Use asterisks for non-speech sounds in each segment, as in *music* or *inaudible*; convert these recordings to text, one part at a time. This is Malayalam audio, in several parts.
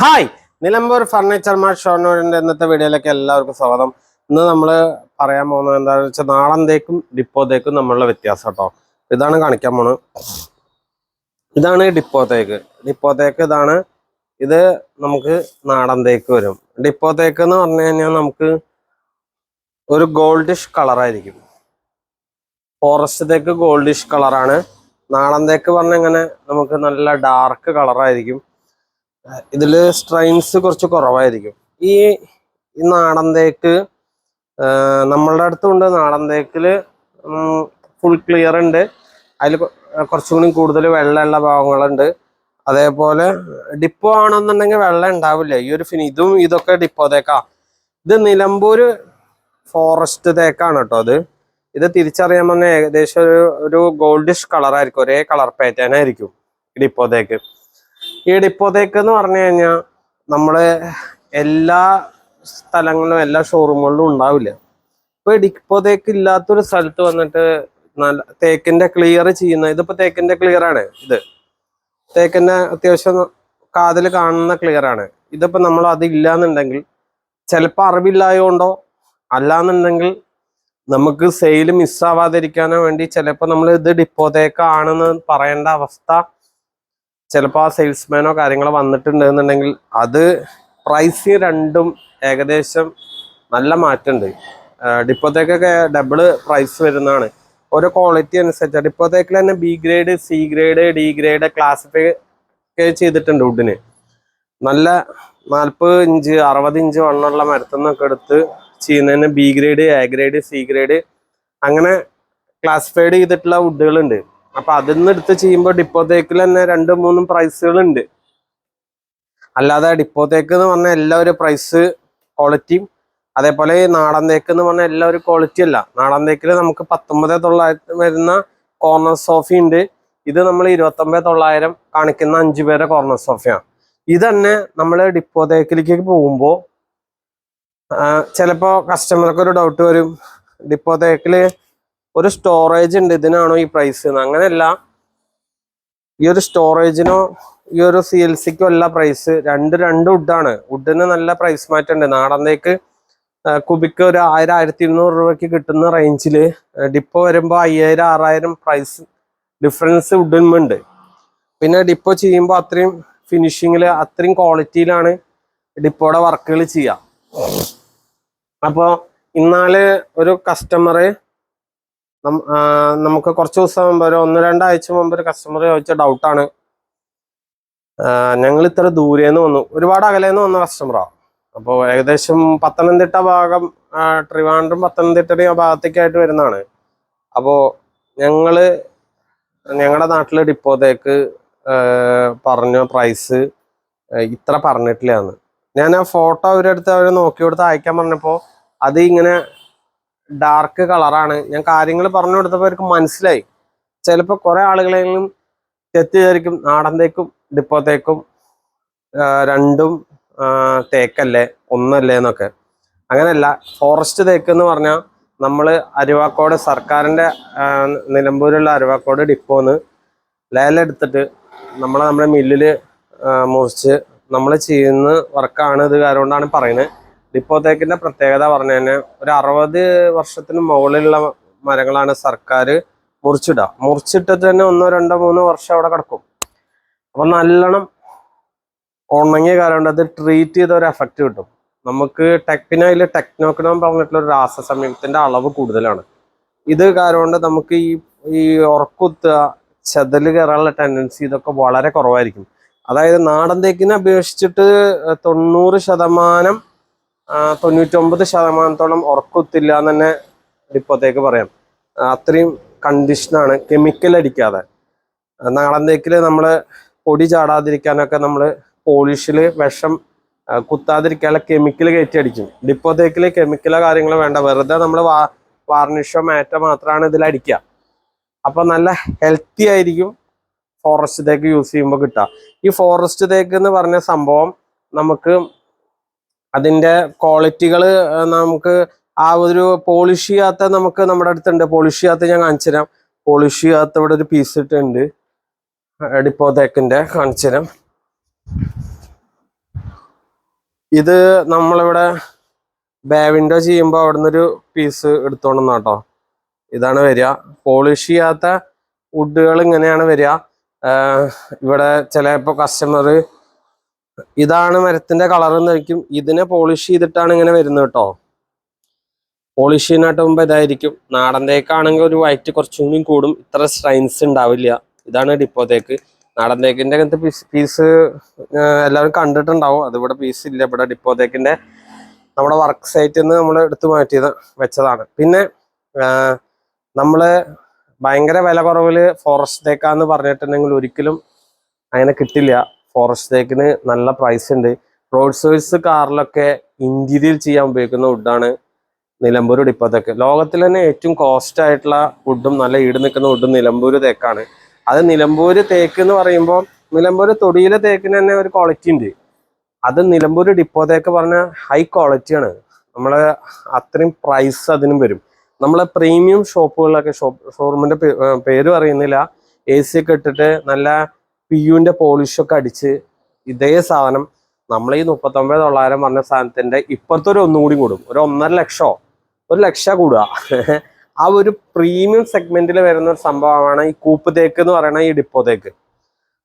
ഹായ് നിലമ്പൂർ ഫർണിച്ചർ മാർട്ട് ഷോർണൂരിന്റെ ഇന്നത്തെ വീഡിയോയിലേക്ക് എല്ലാവർക്കും സ്വാഗതം. ഇന്ന് നമ്മൾ പറയാൻ പോകുന്നത് എന്താണെന്ന് വെച്ചാൽ നാളന്തേക്കും ഡിപ്പോത്തേക്കും നമ്മളുടെ വ്യത്യാസം കേട്ടോ ഇതാണ് കാണിക്കാൻ പോണത്. ഇതാണ് ഡിപ്പോത്തേക്ക്. ഡിപ്പോത്തേക്ക് ഇതാണ് ഇത് നമുക്ക് നാടൻ തേക്ക് വരും. ഡിപ്പോത്തേക്ക് എന്ന് പറഞ്ഞു കഴിഞ്ഞാൽ നമുക്ക് ഒരു ഗോൾഡിഷ് കളറായിരിക്കും. ഫോറസ്റ്റ് തേക്ക് ഗോൾഡിഷ് കളറാണ്. നാടൻ തേക്ക് നമുക്ക് നല്ല ഡാർക്ക് കളറായിരിക്കും. ഇതിൽ സ്ട്രെയിൻസ് കുറച്ച് കുറവായിരിക്കും. ഈ നാടൻ തേക്ക് നമ്മളുടെ അടുത്തുണ്ട്. നാടൻ തേക്കിൽ ഫുൾ ക്ലിയർ ഉണ്ട്. അതിൽ കുറച്ചും കൂടി കൂടുതൽ വെള്ളമുള്ള ഭാഗങ്ങളുണ്ട്. അതേപോലെ ഡിപ്പോ ആണെന്നുണ്ടെങ്കിൽ വെള്ളം ഉണ്ടാവില്ല. ഈ ഒരു ഫിനി ഇതും ഇതൊക്കെ ഡിപ്പോ തേക്കാ. ഇത് നിലമ്പൂർ ഫോറസ്റ്റ് തേക്കാണ് കേട്ടോ അത്. ഇത് തിരിച്ചറിയാൻ വന്ന ഏകദേശം ഒരു ഒരു ഗോൾഡിഷ് കളറായിരിക്കും ഒരേ കളർ പാറ്റേൺ ആയിരിക്കും ഡിപ്പോ തേക്ക്. ഈ ഡിപ്പോത്തേക്ക് എന്ന് പറഞ്ഞു കഴിഞ്ഞാൽ നമ്മൾ എല്ലാ സ്ഥലങ്ങളിലും എല്ലാ ഷോറൂമുകളിലും ഉണ്ടാവില്ല. ഇപ്പൊ ഡിപ്പോതേക്ക് ഇല്ലാത്തൊരു സ്ഥലത്ത് വന്നിട്ട് നല്ല തേക്കിന്റെ ക്ലിയർ ചെയ്യുന്ന ഇതിപ്പോ തേക്കിന്റെ ക്ലിയർ ആണ് ഇത്. തേക്കിന്റെ അത്യാവശ്യം കാതിൽ കാണുന്ന ക്ലിയർ ആണ്. ഇതിപ്പോ നമ്മൾ അത് ഇല്ലാന്നുണ്ടെങ്കിൽ ചിലപ്പോൾ അറിവില്ലായോണ്ടോ അല്ലാന്നുണ്ടെങ്കിൽ നമുക്ക് സെയിൽ മിസ്സാവാതിരിക്കാനോ വേണ്ടി ചിലപ്പോൾ നമ്മൾ ഇത് ഡിപ്പോതേക്കാണെന്ന് പറയേണ്ട അവസ്ഥ ചിലപ്പോൾ ആ സെയിൽസ്മാനോ കാര്യങ്ങളോ വന്നിട്ടുണ്ടെന്നുണ്ടെങ്കിൽ അത് പ്രൈസ് രണ്ടും ഏകദേശം നല്ല മാറ്റമുണ്ട് ഡിപ്പോത്തേക്കൊക്കെ ഡബിൾ പ്രൈസ് വരുന്നതാണ്. ഓരോ ക്വാളിറ്റി അനുസരിച്ച്. ഡിപ്പോത്തേക്കിൽ തന്നെ B grade C grade D grade classify ചെയ്തിട്ടുണ്ട് വുഡിന് നല്ല നാൽപ്പത് ഇഞ്ച് അറുപത് ഇഞ്ച് വണ്ണമുള്ള മരത്തുനിന്നൊക്കെ എടുത്ത് ചെയ്യുന്നതിന് B grade A grade C grade അങ്ങനെ ക്ലാസിഫൈഡ് ചെയ്തിട്ടുള്ള വുഡുകളുണ്ട് അപ്പൊ അതിൽ നിന്ന് എടുത്ത് ചെയ്യുമ്പോൾ ഡിപ്പോത്തേക്കിൽ തന്നെ രണ്ടും മൂന്നും പ്രൈസുകളുണ്ട് അല്ലാതെ ഡിപ്പോത്തേക്ക് എന്ന് പറഞ്ഞാൽ എല്ലാ ഒരു പ്രൈസ് ക്വാളിറ്റിയും അതേപോലെ നാടൻ തേക്ക് എന്ന് പറഞ്ഞാൽ എല്ലാ ഒരു ക്വാളിറ്റി അല്ല. നാടൻ തേക്കിൽ നമുക്ക് പത്തൊമ്പത് തൊള്ളായിരത്തി വരുന്ന കോർണർ സോഫി ഉണ്ട്. ഇത് നമ്മൾ ഇരുപത്തൊമ്പത് തൊള്ളായിരം കാണിക്കുന്ന അഞ്ചു പേരെ കോർണർ സോഫിയാണ് ഇത് തന്നെ നമ്മൾ ഡിപ്പോ തേക്കിലേക്ക് പോകുമ്പോൾ ചിലപ്പോൾ കസ്റ്റമർക്ക് ഒരു ഡൗട്ട് വരും. ഡിപ്പോ തേക്കിൽ ഒരു സ്റ്റോറേജ് ഉണ്ട്. ഇതിനാണോ ഈ പ്രൈസ് അങ്ങനെയല്ല. ഈ ഒരു സ്റ്റോറേജിനോ ഈ ഒരു സി എൽ സിക്കോ അല്ല പ്രൈസ് രണ്ട് രണ്ട് വുഡാണ് വുഡിന് നല്ല പ്രൈസ് മാറ്റമുണ്ട്. നാടന്തേക്ക് കുബിക്ക് ഒരു ആയിരം ആയിരത്തി ഇരുന്നൂറ് രൂപയ്ക്ക് കിട്ടുന്ന റേഞ്ചിൽ ഡിപ്പോ വരുമ്പോൾ അയ്യായിരം ആറായിരം പ്രൈസ് ഡിഫറൻസ് വുഡിനുമുണ്ട് പിന്നെ ഡിപ്പോ ചെയ്യുമ്പോൾ അത്രയും ഫിനിഷിങ്ങിൽ അത്രയും ക്വാളിറ്റിയിലാണ് ഡിപ്പോയുടെ വർക്കുകൾ ചെയ്യുക അപ്പോൾ ഇന്നാൽ ഒരു ആ, നമുക്ക് കുറച്ച് ദിവസം മുമ്പ് ഒരു ഒന്ന് രണ്ടാഴ്ച മുമ്പ് ഒരു കസ്റ്റമർ ചോദിച്ച ഡൗട്ടാണ് ഞങ്ങൾ ഇത്ര ദൂരേന്ന് വന്നു. ഒരുപാട് അകലേന്ന് വന്ന കസ്റ്റമറാണ് അപ്പോൾ ഏകദേശം പത്തനംതിട്ട ഭാഗം ട്രിവാൻഡ്രം പത്തനംതിട്ടയും ആ ഭാഗത്തേക്കായിട്ട് വരുന്നതാണ്. അപ്പോൾ ഞങ്ങൾ ഞങ്ങളുടെ നാട്ടിലെ ഡിപ്പോത്തേക്ക് പറഞ്ഞ പ്രൈസ് ഇത്ര പറഞ്ഞിട്ടില്ലാന്ന് ഞാൻ ആ ഫോട്ടോ അവരെടുത്ത് അവർ നോക്കി കൊടുത്ത് അയക്കാൻ പറഞ്ഞപ്പോൾ അത് ഇങ്ങനെ ഡാർക്ക് കളറാണ്. ഞാൻ കാര്യങ്ങൾ പറഞ്ഞു കൊടുത്തപ്പോൾ അവർക്ക് മനസ്സിലായി. ചിലപ്പോൾ കുറെ ആളുകളെങ്കിലും തെറ്റിദ്ധരിക്കും നാടൻ തേക്കും ഡിപ്പോ തേക്കും രണ്ടും തേക്കല്ലേ ഒന്നല്ലേ എന്നൊക്കെ. അങ്ങനെയല്ല ഫോറസ്റ്റ് തേക്ക് എന്ന് പറഞ്ഞാൽ നമ്മൾ അരുവാക്കോട് സർക്കാരിന്റെ നിലമ്പൂരുള്ള അരുവാക്കോട് ഡിപ്പോന്ന് ലേലെടുത്തിട്ട് നമ്മൾ നമ്മുടെ മില്ലിൽ മുറിച്ച് നമ്മൾ ചെയ്യുന്ന വർക്കാണ് ഇത് കാരണം കൊണ്ടാണ് പറയുന്നത്. ഡിപ്പോത്തേക്കിന്റെ പ്രത്യേകത പറഞ്ഞു കഴിഞ്ഞാൽ ഒരു അറുപത് വർഷത്തിന് മുകളിലുള്ള മരങ്ങളാണ് സർക്കാർ മുറിച്ചിടുക മുറിച്ചിട്ടിട്ട് തന്നെ ഒന്നോ രണ്ടോ മൂന്നോ വർഷം അവിടെ കിടക്കും. അപ്പൊ നല്ലോണം ഉണങ്ങിയ കാലം അത് ട്രീറ്റ് ചെയ്ത ഒരു എഫക്റ്റ് കിട്ടും. നമുക്ക് ടെക്നോയിൽ ടെക്നോക്കിനോം പറഞ്ഞിട്ടുള്ള ഒരു രാസസംയുക്തത്തിന്റെ അളവ് കൂടുതലാണ്. ഇത് കാരണം നമുക്ക് ഈ ഈ ഉറക്കുത്തുക ചെതൽ കയറാനുള്ള ടെൻഡൻസി ഇതൊക്കെ വളരെ കുറവായിരിക്കും. അതായത് നാടൻ തേക്കിനെ അപേക്ഷിച്ചിട്ട് തൊണ്ണൂറ് ശതമാനം തൊണ്ണൂറ്റൊമ്പത് ശതമാനത്തോളം ഉറക്കത്തില്ല എന്ന് തന്നെ ഡിപ്പോത്തേക്ക് പറയാം. അത്രയും കണ്ടീഷനാണ് കെമിക്കൽ അടിക്കാതെ. നാളെന്തേക്കിൽ നമ്മൾ പൊടി ചാടാതിരിക്കാനൊക്കെ നമ്മൾ പോളിഷിൽ വിഷം കുത്താതിരിക്കാനുള്ള കെമിക്കൽ കയറ്റി അടിക്കും. ഡിപ്പോത്തേക്കിൽ കെമിക്കലോ കാര്യങ്ങളോ വേണ്ട. വെറുതെ നമ്മൾ വാ വാർണിഷോ മാറ്റോ മാത്രമാണ് ഇതിൽ അടിക്കുക. അപ്പം നല്ല ഹെൽത്തി ആയിരിക്കും ഫോറസ്റ്റ് തേക്ക് യൂസ് ചെയ്യുമ്പോൾ കിട്ടുക. ഈ ഫോറസ്റ്റ് തേക്ക് എന്ന് പറഞ്ഞ സംഭവം നമുക്ക് അതിന്റെ ക്വാളിറ്റികൾ നമുക്ക് ആ ഒരു പോളിഷ് ചെയ്യാത്ത നമുക്ക് നമ്മുടെ അടുത്തുണ്ട്. പോളിഷ് ചെയ്യാത്ത ഞാൻ കാണിച്ചു തരാം. പോളിഷ് ചെയ്യാത്ത ഇവിടെ ഒരു പീസ് ഇട്ടുണ്ട് ഡിപ്പോ തേക്കിന്റെ കാണിച്ചു തരാം. ഇത് നമ്മളിവിടെ ബേ വിൻഡോ ചെയ്യുമ്പോൾ അവിടുന്ന് ഒരു പീസ് എടുത്തോണം കേട്ടോ ഇതാണ് വരിക. പോളിഷ് ചെയ്യാത്ത വുഡുകൾ ഇങ്ങനെയാണ് വരിക. ഇവിടെ ഇവിടെ ചിലപ്പോൾ കസ്റ്റമർ ഇതാണ് മരത്തിന്റെ കളർ എന്ന് വയ്ക്കും. ഇതിനെ പോളിഷ് ചെയ്തിട്ടാണ് ഇങ്ങനെ വരുന്നത് കേട്ടോ. പോളിഷ് ചെയ്യുന്നതായിട്ട് ഇതായിരിക്കും. നാടൻ തേക്കാണെങ്കിൽ ഒരു വൈറ്റ് കുറച്ചും കൂടി കൂടും. ഇത്ര സ്ട്രൈൻസ് ഉണ്ടാവില്ല. ഇതാണ് ഡിപ്പോ തേക്ക്. നാടൻ തേക്കിന്റെ അങ്ങനത്തെ പീസ് പീസ് എല്ലാവരും കണ്ടിട്ടുണ്ടാവും. അതിവിടെ പീസ് ഇല്ല. ഇവിടെ ഡിപ്പോ തേക്കിന്റെ നമ്മുടെ വർക്ക് സൈറ്റിൽ നിന്ന് നമ്മൾ എടുത്തു മാറ്റിയത് വെച്ചതാണ്. പിന്നെ നമ്മൾ ഭയങ്കര വില കുറവിൽ ഫോറസ്റ്റ് തേക്കാന്ന് പറഞ്ഞിട്ടുണ്ടെങ്കിൽ ഒരിക്കലും അങ്ങനെ കിട്ടില്ല. ഫോറസ്റ്റ് തേക്കിന് നല്ല പ്രൈസ് ഉണ്ട്. റോഡ് സർവീസ് കാറിലൊക്കെ ഇന്റീരിയൽ ചെയ്യാൻ ഉപയോഗിക്കുന്ന വുഡാണ് നിലമ്പൂർ ഡിപ്പത്തേക്ക്. ലോകത്തിൽ തന്നെ ഏറ്റവും കോസ്റ്റ് ആയിട്ടുള്ള വുഡും നല്ല ഈട് നിൽക്കുന്ന വുഡും നിലമ്പൂർ തേക്കാണ്. അത് നിലമ്പൂർ തേക്ക് എന്ന് പറയുമ്പോൾ നിലമ്പൂർ തൊടിയിലെ തേക്കിന് തന്നെ ഒരു ക്വാളിറ്റി ഉണ്ട്. അത് നിലമ്പൂർ ഡിപ്പോ തേക്ക് പറഞ്ഞ ഹൈ ക്വാളിറ്റിയാണ് നമ്മൾ അത്രയും പ്രൈസ് അതിനും വരും. നമ്മളെ പ്രീമിയം ഷോപ്പുകളിലൊക്കെ ഷോപ്പ് ഷോറൂമിന്റെ പേര് പറയുന്നില്ല. എ സി ഒക്കെ ഇട്ടിട്ട് നല്ല പിയുവിന്റെ പോളിഷ് ഒക്കെ അടിച്ച് ഇതേ സാധനം നമ്മൾ ഈ മുപ്പത്തൊമ്പത് തൊള്ളായിരം പറഞ്ഞ ഒരു ഒന്നും കൂടി കൂടും. ഒരു ഒന്നര ലക്ഷമോ ഒരു ലക്ഷം കൂടുക. ആ ഒരു പ്രീമിയം സെഗ്മെന്റിൽ വരുന്ന ഒരു സംഭവമാണ് ഈ കൂപ്പ് തേക്ക് എന്ന് പറയുന്ന ഈ ഡിപ്പോ തേക്ക്.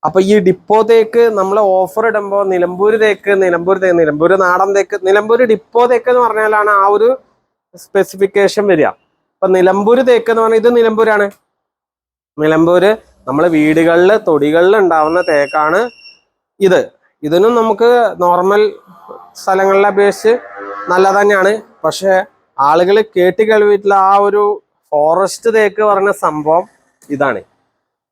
അപ്പൊ ഈ ഡിപ്പോ തേക്ക് നമ്മൾ ഓഫർ ഇടുമ്പോൾ നിലമ്പൂർ തേക്ക് നിലമ്പൂർ തേക്ക് നിലമ്പൂർ നാടൻ തേക്ക് നിലമ്പൂർ ഡിപ്പോ തേക്ക് എന്ന് പറഞ്ഞാലാണ് ആ ഒരു സ്പെസിഫിക്കേഷൻ വരിക. അപ്പൊ നിലമ്പൂർ തേക്ക് എന്ന് പറഞ്ഞാൽ ഇത് നിലമ്പൂരാണ്. നിലമ്പൂര് നമ്മളെ വീടുകളിൽ തൊടികളിൽ ഉണ്ടാവുന്ന തേക്കാണ് ഇത്. ഇതിനും നമുക്ക് നോർമൽ സ്ഥലങ്ങളിലെ അപേക്ഷിച്ച് നല്ല തന്നെയാണ്. പക്ഷെ ആളുകൾ കേട്ട് കേൾവിയിട്ടുള്ള ആ ഒരു ഫോറസ്റ്റ് തേക്ക് പറഞ്ഞ സംഭവം ഇതാണ്.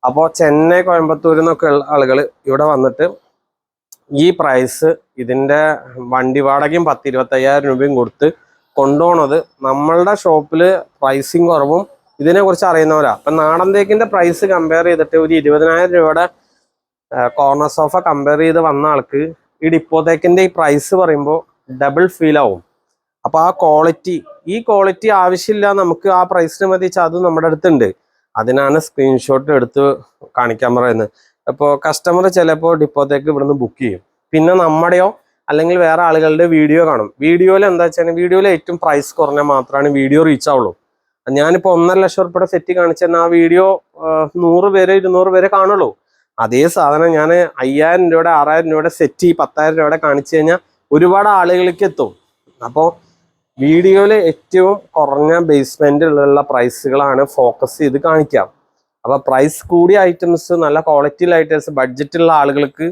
അപ്പോൾ ചെന്നൈ കോയമ്പത്തൂരിൽ നിന്നൊക്കെ ഉള്ള ആളുകൾ ഇവിടെ വന്നിട്ട് ഈ പ്രൈസ് ഇതിന്റെ വണ്ടി വാടകയും പത്ത് ഇരുപത്തയ്യായിരം രൂപയും കൊടുത്ത് കൊണ്ടുപോണത് നമ്മളുടെ ഷോപ്പിൽ പ്രൈസിങ് കുറവും ഇതിനെ കുറിച്ച് അറിയുന്നവരാ. അപ്പൊ നാടൻ തേക്കിന്റെ പ്രൈസ് കമ്പയർ ചെയ്തിട്ട് ഒരു ഇരുപതിനായിരം രൂപയുടെ കോർണർ സോഫ കമ്പയർ ചെയ്ത് വന്ന ആൾക്ക് ഈ ഡിപ്പോ തേക്കിന്റെ ഈ പ്രൈസ് പറയുമ്പോൾ ഡബിൾ ഫീൽ ആവും. അപ്പൊ ആ ക്വാളിറ്റി ഈ ക്വാളിറ്റി ആവശ്യമില്ല നമുക്ക് ആ പ്രൈസിന് മതി അത് നമ്മുടെ അടുത്തുണ്ട്. അതിനാണ് സ്ക്രീൻഷോട്ട് എടുത്ത് കാണിക്കാൻ പറയുന്നത്. അപ്പോൾ കസ്റ്റമർ ചിലപ്പോൾ ഡിപ്പോത്തേക്ക് ഇവിടുന്ന് ബുക്ക് ചെയ്യും. പിന്നെ നമ്മുടെയോ അല്ലെങ്കിൽ വേറെ ആളുകളുടെ വീഡിയോ കാണും. വീഡിയോയിൽ എന്താ വെച്ചാൽ വീഡിയോയിൽ ഏറ്റവും പ്രൈസ് കുറഞ്ഞാൽ മാത്രമാണ് വീഡിയോ റീച്ച് ആവുള്ളൂ. ഞാനിപ്പോൾ ഒന്നര ലക്ഷം ഉറുപ്പിയുടെ സെറ്റ് കാണിച്ചാൽ ആ വീഡിയോ നൂറ് പേര് ഇരുന്നൂറ് പേരെ കാണുള്ളൂ. അതേ സാധനം ഞാൻ അയ്യായിരം രൂപയുടെ ആറായിരം രൂപയുടെ സെറ്റ് ഈ പത്തായിരം രൂപയുടെ കാണിച്ചു കഴിഞ്ഞാൽ ഒരുപാട് ആളുകളിലേക്ക് എത്തും. അപ്പോൾ വീഡിയോയിൽ ഏറ്റവും കുറഞ്ഞ ബേസ്മെന്റിലുള്ള പ്രൈസുകളാണ് ഫോക്കസ് ചെയ്ത് കാണിക്കാം അപ്പോൾ പ്രൈസ് കൂടിയ ഐറ്റംസ് നല്ല ക്വാളിറ്റിയുള്ള ഐറ്റംസ് ബഡ്ജറ്റുള്ള ആളുകൾക്ക്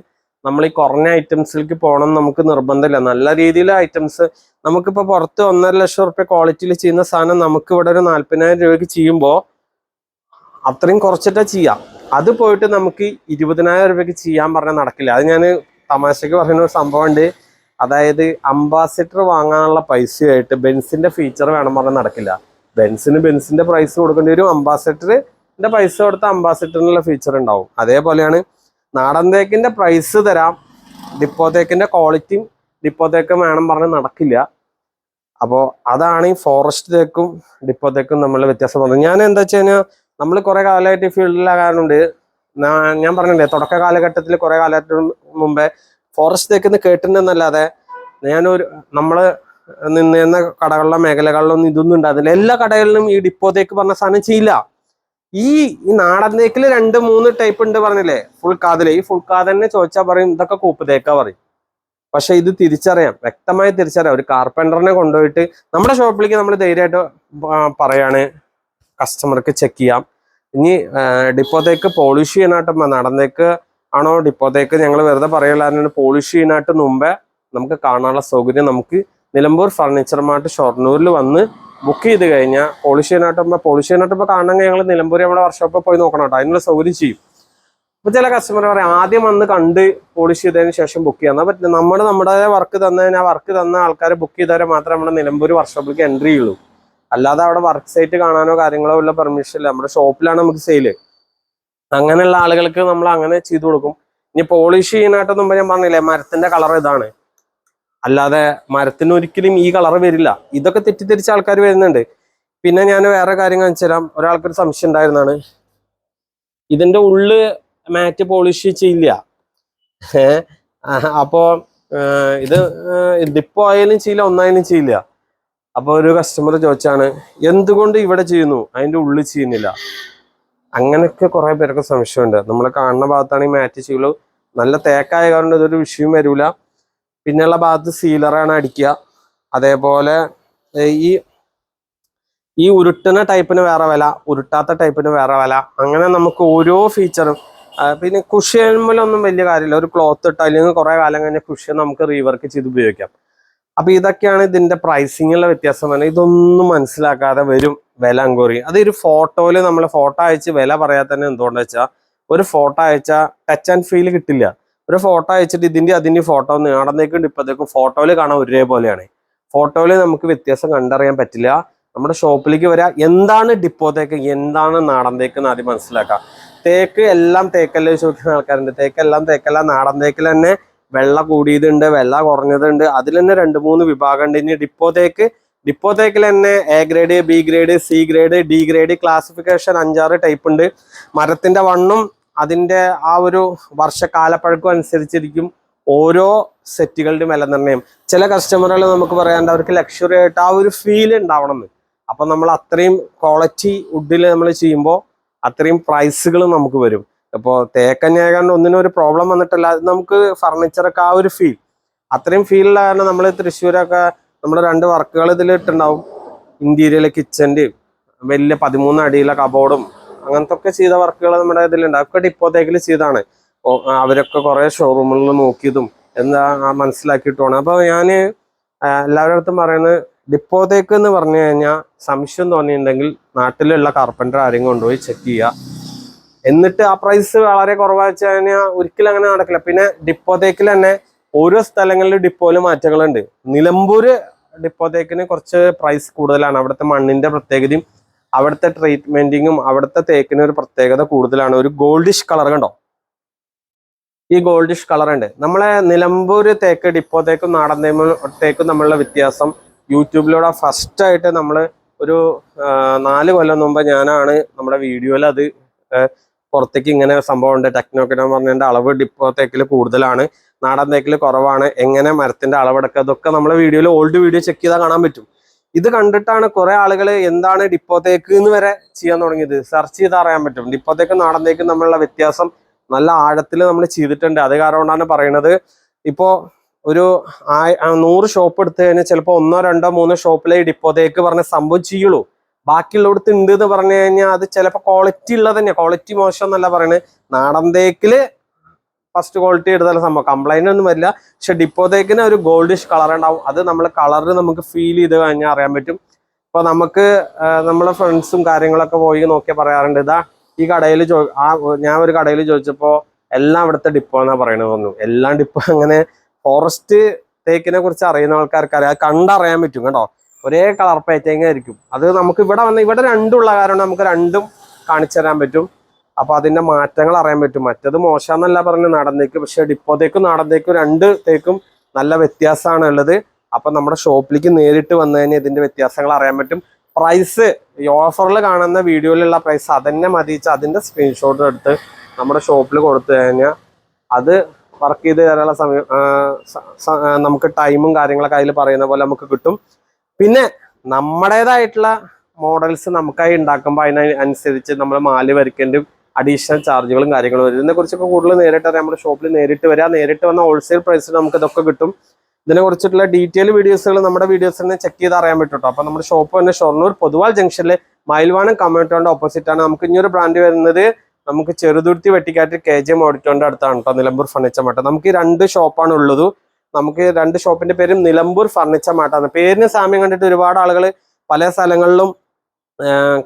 നമ്മൾ ഈ കുറഞ്ഞ ഐറ്റംസിലേക്ക് പോകണം നമുക്ക് നിർബന്ധമില്ല. നല്ല രീതിയിലെ ഐറ്റംസ് നമുക്കിപ്പോൾ പുറത്ത് ഒന്നര ലക്ഷം റുപ്യ ക്വാളിറ്റിയിൽ ചെയ്യുന്ന സാധനം നമുക്ക് ഇവിടെ ഒരു നാല്പതിനായിരം രൂപയ്ക്ക് ചെയ്യുമ്പോൾ അത്രയും കുറച്ചിട്ടേ ചെയ്യാം. അത് പോയിട്ട് നമുക്ക് ഇരുപതിനായിരം രൂപയ്ക്ക് ചെയ്യാൻ പറഞ്ഞാൽ നടക്കില്ല. അത് ഞാൻ തമാശയ്ക്ക് പറയുന്ന ഒരു സംഭവമുണ്ട്. അതായത് അംബാസിഡർ വാങ്ങാനുള്ള പൈസയായിട്ട് ബെൻസിന്റെ ഫീച്ചർ വേണം പറഞ്ഞാൽ നടക്കില്ല. ബെൻസിന് ബെൻസിന്റെ പ്രൈസ് കൊടുക്കേണ്ടി വരും. അംബാസിഡറിന്റെ പൈസ കൊടുത്ത അംബാസിഡറിനുള്ള ഫീച്ചർ ഉണ്ടാവും. അതേപോലെയാണ് നാടൻ തേക്കിന്റെ പ്രൈസ് തരാം. ഡിപ്പോ തേക്കിന്റെ ക്വാളിറ്റിയും ഡിപ്പോ തേക്കും വേണം പറഞ്ഞാൽ നടക്കില്ല. അപ്പോൾ അതാണ് ഈ ഫോറസ്റ്റ് തേക്കും ഡിപ്പോ തേക്കും നമ്മൾ വ്യത്യാസം പറഞ്ഞത് ഞാൻ എന്താ വെച്ച് കഴിഞ്ഞാൽ നമ്മൾ കുറെ കാലമായിട്ട് ഈ ഫീൽഡിലാകാറുണ്ട് ഞാൻ പറഞ്ഞില്ലേ തുടക്ക കാലഘട്ടത്തിൽ കുറെ കാലത്തിന് മുമ്പേ ഫോറസ്റ്റ് തേക്ക് കേട്ടിട്ടുണ്ടെന്നല്ലാതെ ഞാനൊരു നമ്മൾ നിന്നിരുന്ന കടകളിലെ മേഖലകളിലൊന്നും ഇതൊന്നും ഉണ്ടാകുന്നില്ല എല്ലാ കടകളിലും ഈ ഡിപ്പോ തേക്ക് പറഞ്ഞ സാധനം ചെയ്യില്ല. ഈ ഈ നാടൻ തേക്കിൽ രണ്ട് മൂന്ന് ടൈപ്പ് ഉണ്ട് പറഞ്ഞില്ലേ? ഫുൾ കാതൽ ഈ ഫുൾ കാതന്നെ ചോദിച്ചാൽ പറയും ഇതൊക്കെ കൂപ്പ് തേക്കാ പറയും. പക്ഷെ ഇത് തിരിച്ചറിയാം. വ്യക്തമായി തിരിച്ചറിയാം. ഒരു കാർപ്പന്ററിനെ കൊണ്ടുപോയിട്ട് നമ്മുടെ ഷോപ്പിലേക്ക് നമ്മൾ ധൈര്യമായിട്ട് പറയാണ്. കസ്റ്റമർക്ക് ചെക്ക് ചെയ്യാം. ഇനി ഡിപ്പോത്തേക്ക് പോളിഷ് ചെയ്യാനായിട്ട് നടന്നേക്ക് ആണോ ഡിപ്പോത്തേക്ക് ഞങ്ങൾ വെറുതെ പറയലായിരുന്നു പോളിഷ് ചെയ്യാനായിട്ട് മുമ്പേ നമുക്ക് കാണാനുള്ള സൗകര്യം നമുക്ക് നിലമ്പൂർ ഫർണിച്ചർ മാർട്ട് ഷൊർണൂരിൽ വന്ന് ബുക്ക് ചെയ്ത് കഴിഞ്ഞാൽ പോളിഷ് ചെയ്യാനായിട്ട് പോളിഷ് ചെയ്യാനായിട്ട് ഇപ്പോൾ കാണണമെങ്കിൽ ഞങ്ങൾ നിലമ്പൂർ നമ്മുടെ വർക്ക്ഷോപ്പിൽ പോയി നോക്കണം കേട്ടോ അതിനുള്ള സൗകര്യം ചെയ്യും. അപ്പോൾ ചില കസ്റ്റമർ പറയും ആദ്യം വന്ന് കണ്ട് പോളിഷ് ചെയ്തതിന് ശേഷം ബുക്ക് ചെയ്യാൻ പറ്റില്ല നമ്മൾ നമ്മുടെ വർക്ക് തന്നതിന് ആ വർക്ക് തന്ന ആൾക്കാരെ ബുക്ക് ചെയ്തവരെ മാത്രമേ നമ്മുടെ നിലമ്പൂർ വർക്ക്ഷോപ്പിലേക്ക് എൻട്രി ചെയ്യുള്ളൂ. അല്ലാതെ അവിടെ വർക്ക് സൈറ്റ് കാണാനോ കാര്യങ്ങളോ ഉള്ള പെർമിഷൻ ഇല്ല. നമ്മുടെ ഷോപ്പിലാണ് നമുക്ക് സെയിൽ അങ്ങനെയുള്ള ആളുകൾക്ക് നമ്മൾ അങ്ങനെ ചെയ്തു കൊടുക്കും. ഇനി പോളിഷ് ചെയ്യാനായിട്ട് മുമ്പ് ഞാൻ പറഞ്ഞില്ലേ മരത്തിന്റെ കളർ ഇതാണ്. അല്ലാതെ മരത്തിന് ഒരിക്കലും ഈ കളർ വരില്ല. ഇതൊക്കെ തെറ്റിദ്ധരിച്ച ആൾക്കാർ വരുന്നുണ്ട്. പിന്നെ ഞാൻ വേറെ കാര്യം കാണിച്ചു തരാം. ഒരാൾക്കൊരു സംശയം ഉണ്ടായിരുന്നാണ്. ഇതിന്റെ ഉള്ളിൽ മാറ്റ് പോളിഷ് ചെയ്യില്ല. അപ്പോൾ അപ്പോ ഇത് ഡിപ്പോ ആയാലും ചെയ്യില്ല ഒന്നായാലും ചെയ്യില്ല. അപ്പോൾ ഒരു കസ്റ്റമർ ചോദിച്ചാണ് എന്തുകൊണ്ട് ഇവിടെ ചെയ്യുന്നു? അതിന്റെ ഉള്ളിൽ ചെയ്യുന്നില്ല. അങ്ങനെയൊക്കെ കുറെ പേരൊക്കെ സംശയമുണ്ട്. നമ്മൾ കാണുന്ന ഭാഗത്താണ് ഈ മാറ്റ് ചെയ്യുള്ളൂ. നല്ല തേക്കായ കാരണം ഇതൊരു വിഷയം വരൂല. പിന്നെയുള്ള ഭാഗത്ത് സീലറാണ് അടിക്കുക. അതേപോലെ ഈ ഈ ഉരുട്ടുന്ന ടൈപ്പിന് വേറെ വില ഉരുട്ടാത്ത ടൈപ്പിന് വേറെ വില. അങ്ങനെ നമുക്ക് ഓരോ ഫീച്ചറും പിന്നെ കുഷ്യന്മേലൊന്നും വലിയ കാര്യമില്ല. ഒരു ക്ലോത്ത് ഇട്ട് അല്ലെങ്കിൽ കുറേ കാലം കഴിഞ്ഞ കുഷ്യൻ നമുക്ക് റീവർക്ക് ചെയ്ത് ഉപയോഗിക്കാം. അപ്പൊ ഇതൊക്കെയാണ് ഇതിന്റെ പ്രൈസിങ്ങുള്ള വ്യത്യാസം പറഞ്ഞാൽ ഇതൊന്നും മനസ്സിലാക്കാതെ വരും വില അങ്കുറി അത് ഒരു ഫോട്ടോയിൽ നമ്മൾ ഫോട്ടോ അയച്ച് വില പറയാൻ തന്നെ എന്തുകൊണ്ടെന്ന് വെച്ചാൽ ഒരു ഫോട്ടോ അയച്ചാൽ ടച്ച് ആൻഡ് ഫീൽ കിട്ടില്ല. ഒരു ഫോട്ടോ അയച്ചിട്ട് ഇതിന്റെ അതിന്റെ ഫോട്ടോ നടന്നേക്കും ഇപ്പത്തേക്കും ഫോട്ടോയിൽ കാണാൻ ഒരേപോലെയാണ്. ഫോട്ടോയിൽ നമുക്ക് വ്യത്യാസം കണ്ടറിയാൻ പറ്റില്ല. നമ്മുടെ ഷോപ്പിലേക്ക് വരാം എന്താണ് ഡിപ്പോ തേക്ക് എന്താണ് നാടൻ തേക്ക് എന്ന് ആദ്യം മനസ്സിലാക്കാം. തേക്ക് എല്ലാം തേക്കല്ലേ ചോദിക്കുന്ന ആൾക്കാരുണ്ട്. തേക്കെല്ലാം തേക്കല്ല നാടൻ തേക്കിൽ തന്നെ വെള്ള കൂടിയതുണ്ട് വെള്ള കുറഞ്ഞതുണ്ട് അതിൽ തന്നെ രണ്ട് മൂന്ന് വിഭാഗം ഉണ്ട് ഇനി ഡിപ്പോ തേക്ക് ഡിപ്പോ തേക്കിൽ തന്നെ A grade B grade C grade D grade classification അഞ്ചാറ് ടൈപ്പ് ഉണ്ട്. മരത്തിന്റെ വണ്ണും അതിന്റെ ആ ഒരു വർഷക്കാലപ്പഴക്കം അനുസരിച്ചിരിക്കും ഓരോ സെറ്റുകളുടെ വില നിർണയം ചില കസ്റ്റമറുകൾ നമുക്ക് പറയാണ്ട് അവർക്ക് ലക്ഷറി ആയിട്ട് ആ ഒരു ഫീൽ ഉണ്ടാവണം എന്ന് അപ്പം നമ്മൾ അത്രയും ക്വാളിറ്റി വുഡിൽ നമ്മൾ ചെയ്യുമ്പോൾ അത്രയും പ്രൈസുകൾ നമുക്ക് വരും. ഇപ്പോൾ തേക്കഞ്ഞായകാണ്ട് ഒന്നിനും ഒരു പ്രോബ്ലം വന്നിട്ടില്ല നമുക്ക് ഫർണിച്ചറൊക്കെ ആ ഒരു ഫീൽ അത്രയും ഫീലുള്ള കാരണം നമ്മൾ തൃശ്ശൂരൊക്കെ നമ്മൾ രണ്ട് വർക്കുകൾ ഇതിൽ ഇട്ടുണ്ടാവും കിച്ചന്റെയും വലിയ പതിമൂന്ന് അടിയിലെ കബോർഡും അങ്ങനത്തെ ഒക്കെ ചെയ്ത വർക്കുകൾ നമ്മുടെ ഇതിലുണ്ട്. അതൊക്കെ ഡിപ്പോത്തേക്കിൽ ചെയ്താണ് അവരൊക്കെ കുറെ ഷോറൂമുകളിൽ നോക്കിയതും എന്താ മനസ്സിലാക്കിയിട്ടുമാണ് അപ്പൊ ഞാൻ ആ, എല്ലാവരുടെ അടുത്തും പറയുന്നത് ഡിപ്പോത്തേക്ക് എന്ന് പറഞ്ഞു കഴിഞ്ഞാൽ സംശയം തോന്നിയിട്ടുണ്ടെങ്കിൽ നാട്ടിലുള്ള കാർപ്പന്റർ ആരെയും കൊണ്ടുപോയി ചെക്ക് ചെയ്യുക എന്നിട്ട് ആ പ്രൈസ് വളരെ വെച്ച് കഴിഞ്ഞാൽ ഒരിക്കലും അങ്ങനെ നടക്കില്ല. പിന്നെ ഡിപ്പോത്തേക്കിൽ തന്നെ ഓരോ സ്ഥലങ്ങളിലും ഡിപ്പോയിൽ മാറ്റങ്ങളുണ്ട്. നിലമ്പൂര് ഡിപ്പോത്തേക്കിന് കുറച്ച് പ്രൈസ് കൂടുതലാണ്. അവിടുത്തെ മണ്ണിന്റെ പ്രത്യേകതയും അവിടുത്തെ ട്രീറ്റ്മെന്റിങ്ങും അവിടുത്തെ തേക്കിന് ഒരു പ്രത്യേകത കൂടുതലാണ്. ഒരു ഗോൾഡിഷ് കളർ കണ്ടോ? ഈ ഗോൾഡിഷ് കളർ ഉണ്ട്. നമ്മളെ നിലമ്പൂർ തേക്ക് ഡിപ്പോ തേക്കും നാടൻ തേക്കും തമ്മിലുള്ള വ്യത്യാസം യൂട്യൂബിലൂടെ ഫസ്റ്റ് ആയിട്ട് നമ്മൾ ഒരു നാല് കൊല്ലം മുമ്പ് ഞാനാണ് നമ്മുടെ വീഡിയോയിൽ അത് പുറത്തേക്ക് ഇങ്ങനെ സംഭവം ഉണ്ട് ടെക്നോക്കിനോ പറഞ്ഞതിന്റെ അളവ് ഡിപ്പോ തേക്കിൽ കൂടുതലാണ്. നാടൻ തേക്കിൽ കുറവാണ്. എങ്ങനെ മരത്തിന്റെ അളവെടുക്കുക? അതൊക്കെ നമ്മളെ വീഡിയോയിൽ ഓൾഡ് വീഡിയോ ചെക്ക് ചെയ്താൽ കാണാൻ പറ്റും. ഇത് കണ്ടിട്ടാണ് കുറെ ആളുകൾ എന്താണ് ഡിപ്പോത്തേക്ക് എന്ന് വരെ ചെയ്യാൻ തുടങ്ങിയത്? സെർച്ച് ചെയ്ത് അറിയാൻ പറ്റും. ഡിപ്പോത്തേക്കും തേക്കും നമ്മളുള്ള വ്യത്യാസം നല്ല ആഴത്തിൽ നമ്മൾ ചെയ്തിട്ടുണ്ട്. അത് കാരണം കൊണ്ടാണ് പറയുന്നത്. ഇപ്പോ ഒരു നൂറ് ഷോപ്പ് എടുത്തു കഴിഞ്ഞാൽ ചിലപ്പോൾ ഒന്നോ രണ്ടോ മൂന്നോ ഷോപ്പിലെ ഈ ഡിപ്പോ തേക്ക് പറഞ്ഞ സംഭവം ചെയ്യുള്ളൂ. ബാക്കിയുള്ളടത്ത് ഉണ്ട് എന്ന് പറഞ്ഞു കഴിഞ്ഞാൽ അത് ചിലപ്പോൾ ക്വാളിറ്റി ഉള്ളത് തന്നെ ക്വാളിറ്റി മോശം എന്നല്ല പറയുന്നത് നാടൻ തേക്കിൽ ഫസ്റ്റ് ക്വാളിറ്റി എടുത്താലും സംഭവം. കംപ്ലൈന്റ് ഒന്നും വരില്ല. പക്ഷെ ഡിപ്പോത്തേക്കിന് ഒരു ഗോൾഡിഷ് കളർ ഉണ്ടാവും. അത് നമ്മൾ കളറ് നമുക്ക് ഫീൽ ചെയ്ത് കഴിഞ്ഞാൽ അറിയാൻ പറ്റും. ഇപ്പൊ നമുക്ക് നമ്മളെ ഫ്രണ്ട്സും കാര്യങ്ങളൊക്കെ പോയി നോക്കിയാൽ പറയാറുണ്ട് ഇതാ ഈ കടയിൽ ചോ ആ ഞാൻ ഒരു കടയിൽ ചോദിച്ചപ്പോൾ എല്ലാം ഇവിടുത്തെ ഡിപ്പോ എന്നാ പറയണത് തോന്നുന്നു എല്ലാം ഡിപ്പോ *laughs* അങ്ങനെ ഫോറസ്റ്റ് തേക്കിനെ കുറിച്ച് അറിയുന്ന ആൾക്കാർക്ക് അറിയാം കണ്ടറിയാൻ പറ്റും കേട്ടോ. ഒരേ കളർ പേറ്റേങ്ങ ആയിരിക്കും. അത് നമുക്ക് ഇവിടെ വന്ന് ഇവിടെ രണ്ടുള്ള കാരണം നമുക്ക് രണ്ടും കാണിച്ചു തരാൻ പറ്റും. അപ്പൊ അതിന്റെ മാറ്റങ്ങൾ അറിയാൻ പറ്റും. മറ്റത് മോശമെന്നല്ല പറഞ്ഞ് നടന്നേക്ക്. പക്ഷെ ഡിപ്പോത്തേക്കും തേക്കും നാടൻ രണ്ട് തേക്കും നല്ല വ്യത്യാസമാണ് ഉള്ളത്. അപ്പൊ നമ്മുടെ ഷോപ്പിലേക്ക് നേരിട്ട് വന്നു കഴിഞ്ഞാൽ ഇതിന്റെ വ്യത്യാസങ്ങൾ അറിയാൻ പറ്റും. പ്രൈസ് ഈ ഓഫറിൽ കാണുന്ന വീഡിയോയിലുള്ള പ്രൈസ് അതന്നെ മതിച്ച് അതിന്റെ സ്ക്രീൻഷോട്ട് എടുത്ത് നമ്മുടെ ഷോപ്പിൽ കൊടുത്തു കഴിഞ്ഞാൽ അത് വർക്ക് ചെയ്ത് തരാനുള്ള സമയം നമുക്ക് ടൈമും കാര്യങ്ങളൊക്കെ അതിൽ പറയുന്ന പോലെ നമുക്ക് കിട്ടും. പിന്നെ നമ്മുടേതായിട്ടുള്ള മോഡൽസ് നമുക്കായി ഉണ്ടാക്കുമ്പോൾ അതിനനുസരിച്ച് നമ്മൾ മാൽ വരയ്ക്കേണ്ട അഡീഷണൽ ചാർജുകളും കാര്യങ്ങളും. വരും ഇതിനെ കുറിച്ചൊക്കെ കൂടുതൽ നേരിട്ട് അറിയാം. നമ്മുടെ ഷോപ്പിൽ നേരിട്ട് വരാം. നേരിട്ട് വന്ന ഹോൾസെയിൽ പ്രൈസിൽ നമുക്ക് ഇതൊക്കെ കിട്ടും. ഇതിനെ കുറിച്ചിട്ടുള്ള ഡീറ്റെയിൽ വീഡിയോസുകൾ നമ്മുടെ വീഡിയോസ് തന്നെ ചെക്ക് ചെയ്ത് അറിയാൻ പറ്റും കേട്ടോ അപ്പൊ നമ്മുടെ ഷോപ്പ് തന്നെ ഷൊർണൂർ പൊതുവാൾ ജംഗ്ഷനിലെ മയിൽവാണം ഓപ്പോസിറ്റ് ആണ്. നമുക്ക് ഇനിയൊരു ബ്രാൻഡ് വരുന്നത് നമുക്ക് Cheruthuruthy Vettikkattu K J M അടുത്താണ് കേട്ടോ നിലമ്പൂർ ഫർണിച്ചർ മാട്ട നമുക്ക് ഈ രണ്ട് ഷോപ്പാണ് ഉള്ളത്. നമുക്ക് രണ്ട് ഷോപ്പിന്റെ പേരും നിലമ്പൂർ ഫർണിച്ചർ മാട്ടാണ് പേരിന് സാമ്യം കണ്ടിട്ട് ഒരുപാട് ആളുകൾ പല സ്ഥലങ്ങളിലും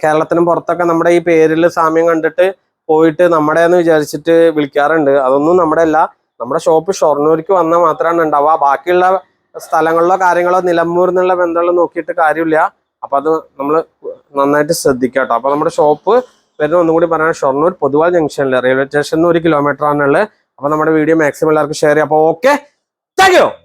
കേരളത്തിനും പുറത്തൊക്കെ നമ്മുടെ ഈ പേരിൽ സാമ്യം കണ്ടിട്ട് പോയിട്ട് നമ്മുടെ എന്ന് വിചാരിച്ചിട്ട് വിളിക്കാറുണ്ട്. അതൊന്നും നമ്മുടെ അല്ല നമ്മുടെ ഷോപ്പ് ഷൊർണൂർക്ക് വന്നാൽ മാത്രമാണ് ഉണ്ടാവുക. ബാക്കിയുള്ള സ്ഥലങ്ങളിലോ കാര്യങ്ങളോ നിലമ്പൂർ എന്നുള്ള ബന്ധമുള്ള നോക്കിയിട്ട് കാര്യമില്ല. അപ്പൊ അത് നമ്മൾ നന്നായിട്ട് ശ്രദ്ധിക്കുക കേട്ടോ. അപ്പൊ നമ്മുടെ ഷോപ്പ് വരുന്ന ഒന്നും കൂടി പറയാൻ ഷൊർണൂർ പൊതുവാൾ ജംഗ്ഷനിൽ റെയിൽവേ സ്റ്റേഷനിൽ ഒരു കിലോമീറ്റർ ആണുള്ളത് അപ്പൊ നമ്മുടെ വീഡിയോ മാക്സിമം എല്ലാവർക്കും ഷെയർ ചെയ്യാം. അപ്പൊ ഓക്കെ താങ്ക്